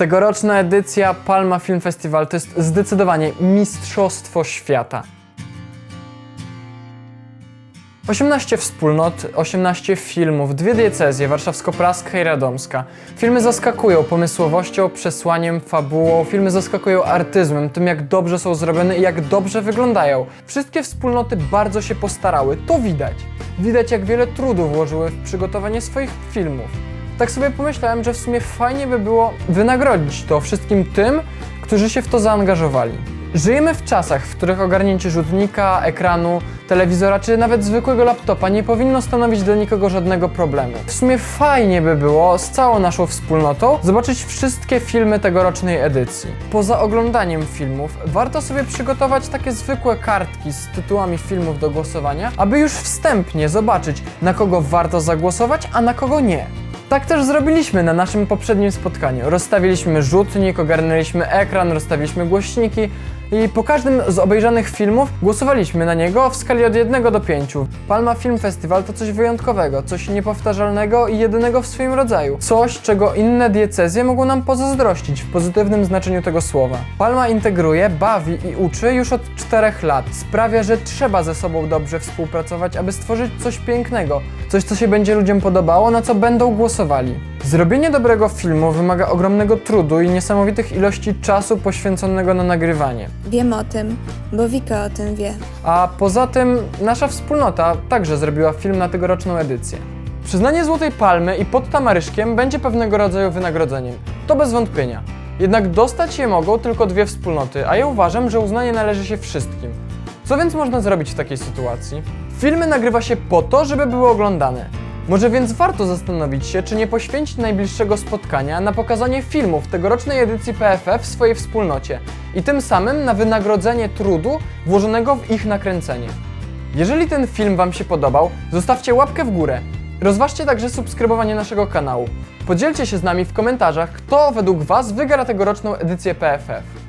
Tegoroczna edycja Palma Film Festival to jest zdecydowanie mistrzostwo świata. 18 wspólnot, 18 filmów, dwie diecezje, warszawsko-praska i radomska. Filmy zaskakują pomysłowością, przesłaniem, fabułą, filmy zaskakują artyzmem, tym jak dobrze są zrobione i jak dobrze wyglądają. Wszystkie wspólnoty bardzo się postarały, to widać. Widać jak wiele trudu włożyły w przygotowanie swoich filmów. Tak sobie pomyślałem, że w sumie fajnie by było wynagrodzić to wszystkim tym, którzy się w to zaangażowali. Żyjemy w czasach, w których ogarnięcie rzutnika, ekranu, telewizora czy nawet zwykłego laptopa nie powinno stanowić dla nikogo żadnego problemu. W sumie fajnie by było z całą naszą wspólnotą zobaczyć wszystkie filmy tegorocznej edycji. Poza oglądaniem filmów, warto sobie przygotować takie zwykłe kartki z tytułami filmów do głosowania, aby już wstępnie zobaczyć, na kogo warto zagłosować, a na kogo nie. Tak też zrobiliśmy na naszym poprzednim spotkaniu. Rozstawiliśmy rzutnik, ogarnęliśmy ekran, rozstawiliśmy głośniki i po każdym z obejrzanych filmów głosowaliśmy na niego w skali od 1 do 5. Palma Film Festival to coś wyjątkowego, coś niepowtarzalnego i jedynego w swoim rodzaju. Coś, czego inne diecezje mogą nam pozazdrościć w pozytywnym znaczeniu tego słowa. Palma integruje, bawi i uczy już od 4 lat. Sprawia, że trzeba ze sobą dobrze współpracować, aby stworzyć coś pięknego, coś, co się będzie ludziom podobało, na co będą głosowali. Zrobienie dobrego filmu wymaga ogromnego trudu i niesamowitych ilości czasu poświęconego na nagrywanie. Wiem o tym, bo Wika o tym wie. A poza tym nasza wspólnota także zrobiła film na tegoroczną edycję. Przyznanie Złotej Palmy i pod tamaryszkiem będzie pewnego rodzaju wynagrodzeniem. To bez wątpienia. Jednak dostać je mogą tylko dwie wspólnoty, a ja uważam, że uznanie należy się wszystkim. Co więc można zrobić w takiej sytuacji? Filmy nagrywa się po to, żeby były oglądane. Może więc warto zastanowić się, czy nie poświęcić najbliższego spotkania na pokazanie filmów tegorocznej edycji PFF w swojej wspólnocie i tym samym na wynagrodzenie trudu włożonego w ich nakręcenie. Jeżeli ten film Wam się podobał, zostawcie łapkę w górę. Rozważcie także subskrybowanie naszego kanału. Podzielcie się z nami w komentarzach, kto według Was wygra tegoroczną edycję PFF.